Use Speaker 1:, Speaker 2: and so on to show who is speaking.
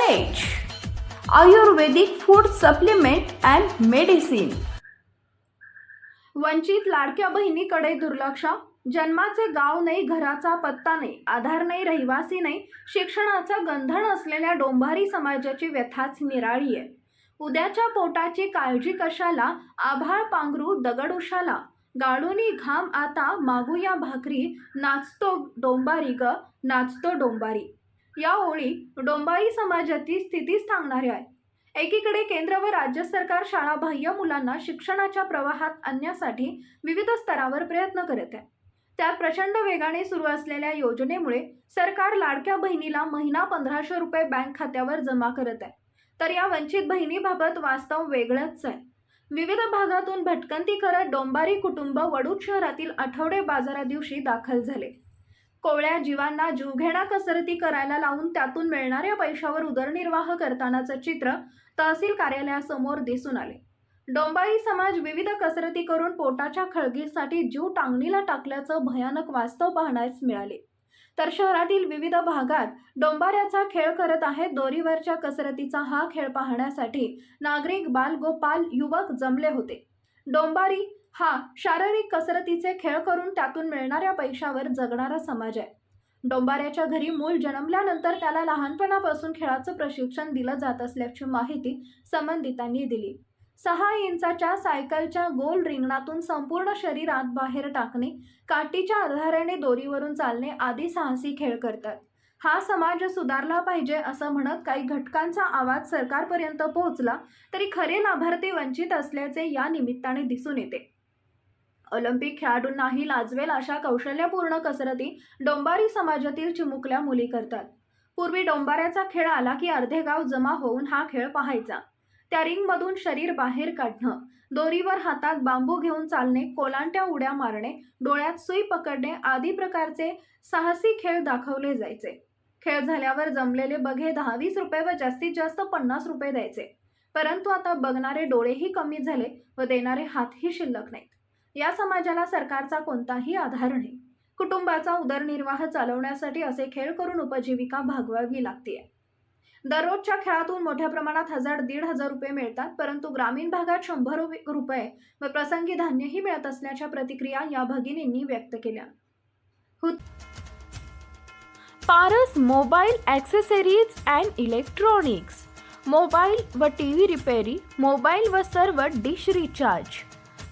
Speaker 1: Ayurvedic food supplement and medicine वंचित लाडक्या बहिणीकडे दुर्लक्ष. जन्माचे गाव नाही घराचा पत्ता नाही आधार नाही रहिवासी नाही शिक्षणाचा गंधण असलेल्या डोंबारी समाजाची व्यथाच निराळी आहे. उद्याच्या पोटाची काळजी कशाला? आभाळ पांघरू दगड उशाला. गाडूनी घाम आता मागूया भाकरी. नाचतो डोंबारी ग नाचतो डोंबारी. या ओळी डोंबारी समाजातील स्थिती सांगणाऱ्या आहेत. एकीकडे केंद्र व राज्य सरकार शाळाबाह्य मुलांना शिक्षणाच्या प्रवाहात आणण्यासाठी विविध स्तरावर प्रयत्न करत आहे. त्यात प्रचंड वेगाने सुरू असलेल्या योजनेमुळे सरकार लाडक्या बहिणीला महिना पंधराशे रुपये बँक खात्यावर जमा करत आहे. तर या वंचित बहिणीबाबत वास्तव वेगळंच आहे. विविध भागातून भटकंती करत डोंबारी कुटुंब वडूद शहरातील आठवडे बाजारा दिवशी दाखल झाले. कोवळ्या जीवांना जीवघेणा कसरती करायला लावून त्यातून मिळणाऱ्या पैशावर उदरनिर्वाह करतानाचं चित्र तहसील कार्यालयासमोर दिसून आले. डोंबाई समाज विविध कसरती करून पोटाच्या खळगीसाठी जीव टांगणीला टाकल्याचं भयानक वास्तव पाहण्यास मिळाले. तर शहरातील विविध भागात डोंबाऱ्याचा खेळ करत आहेत दोरीवरच्या कसरतीचा हा खेळ पाहण्यासाठी नागरिक बाल गोपाल युवक जमले होते. डोंबारी हा शारीरिक कसरतीचे खेळ करून त्यातून मिळणाऱ्या पैशावर जगणारा समाज आहे. डोंबाऱ्याच्या घरी मूल जन्मल्यानंतर त्याला लहानपणापासून खेळाचं प्रशिक्षण दिलं जात असल्याची माहिती संबंधितांनी दिली. सहा इंचाच्या सायकलच्या गोल रिंगणातून संपूर्ण शरीरात बाहेर टाकणे काठीच्या आधाराने दोरीवरून चालणे आदी साहसी खेळ करतात. हा समाज सुधारला पाहिजे असं म्हणत काही घटकांचा आवाज सरकारपर्यंत पोहोचला तरी खरे लाभार्थी वंचित असल्याचे या निमित्ताने दिसून येते. ऑलिम्पिक खेळाडूंनाही लाजवेल अशा कौशल्यपूर्ण कसरती डोंबारी समाजातील चिमुकल्या मुली करतात. पूर्वी डोंबाऱ्याचा खेळ आला की अर्धे गाव जमा होऊन हा खेळ पाहायचा. त्या रिंगमधून शरीर बाहेर काढणं दोरीवर हातात बांबू घेऊन चालणे कोलांट्या उड्या मारणे डोळ्यात सुई पकडणे आदी प्रकारचे साहसी खेळ दाखवले जायचे. खेळ झाल्यावर जमलेले बघे दहा वीस रुपये व जास्तीत जास्त पन्नास रुपये द्यायचे. परंतु आता बघणारे डोळेही कमी झाले व देणारे हातही शिल्लक नाहीत. या समाजाला सरकारचा कोणताही आधार नाही. कुटुंबाचा उदरनिर्वाह चालवण्यासाठी असे खेळ करून उपजीविका भागवावी लागते दररोजच्या खेळातून मोठ्या प्रमाणात हजार दीड हजार रुपये मिळतात परंतु ग्रामीण भागात शंभर रुपये व प्रसंगी धान्यही मिळत असल्याच्या प्रतिक्रिया या भगिनींनी व्यक्त केल्या. Paras mobile accessories and electronics. Mobile व टी व्ही रिपेरी मोबाईल व सर्व डिश रिचार्ज.